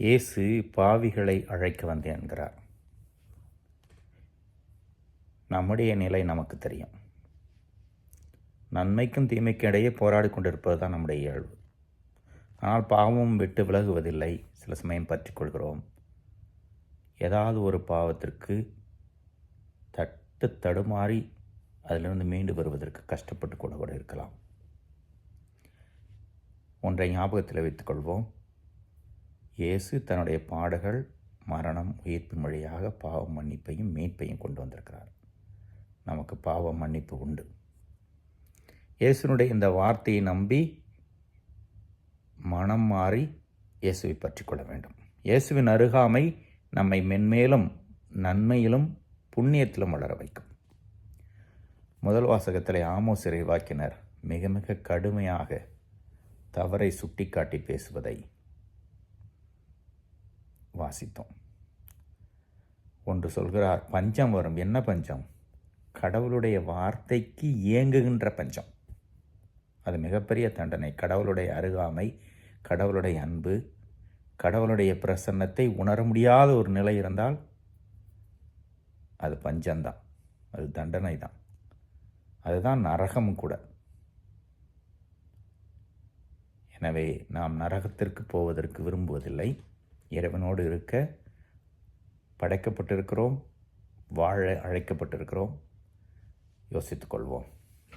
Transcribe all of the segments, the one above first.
இயேசு பாவிகளை அழைக்க வந்தேன் என்கிறார். நம்முடைய நிலை நமக்கு தெரியும். நன்மைக்கும் தீமைக்கும் இடையே போராடி கொண்டிருப்பது தான் நம்முடைய இயல்பு. ஆனால் பாவமும் விட்டு விலகுவதில்லை. சில சமயம் பற்றி கொள்கிறோம். ஏதாவது ஒரு பாவத்திற்கு தட்டு தடுமாறி அதிலிருந்து மீண்டு வருவதற்கு கஷ்டப்பட்டு கூட கூட இருக்கலாம். ஒன்றை ஞாபகத்தில் வைத்துக்கொள்வோம் இயேசு தன்னுடைய பாடுகள் மரணம் உயிர்ப்பின் வழியாக பாவ மன்னிப்பையும் மீட்பையும் கொண்டு வந்திருக்கிறார். நமக்கு பாவ மன்னிப்பு உண்டு. இயேசுனுடைய இந்த வார்த்தையை நம்பி மனம் மாறி இயேசுவை பற்றி கொள்ள வேண்டும். இயேசுவின் அருகாமை நம்மை மென்மேலும் நன்மையிலும் புண்ணியத்திலும் வளர வைக்கும். முதல் வாசகத்தில் ஆமோ சிறைவாக்கினர் மிக மிக கடுமையாக தவறை சுட்டிக்காட்டி பேசுவதை வாசித்தோம். ஒன்று சொல்கிறார் பஞ்சம் வரும். என்ன பஞ்சம்? கடவுளுடைய வார்த்தைக்கு இயங்குகின்ற பஞ்சம். அது மிகப்பெரிய தண்டனை. கடவுளுடைய அருகாமை கடவுளுடைய அன்பு கடவுளுடைய பிரசன்னத்தை உணர முடியாத ஒரு நிலை இருந்தால் அது பஞ்சம்தான். அது தண்டனை தான் அதுதான் நரகமும் கூட. எனவே நாம் நரகத்திற்கு போவதற்கு விரும்புவதில்லை. இறைவனோடு இருக்க படைக்கப்பட்டிருக்கிறோம் வாழ அழைக்கப்பட்டிருக்கிறோம். யோசித்துக்கொள்வோம்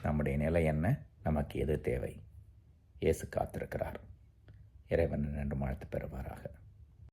நம்முடைய நிலை என்ன? நமக்கு எது தேவை? இயேசு காத்திருக்கிறார். இறைவன் நன்று வாழ்த்து பெறுவாராக.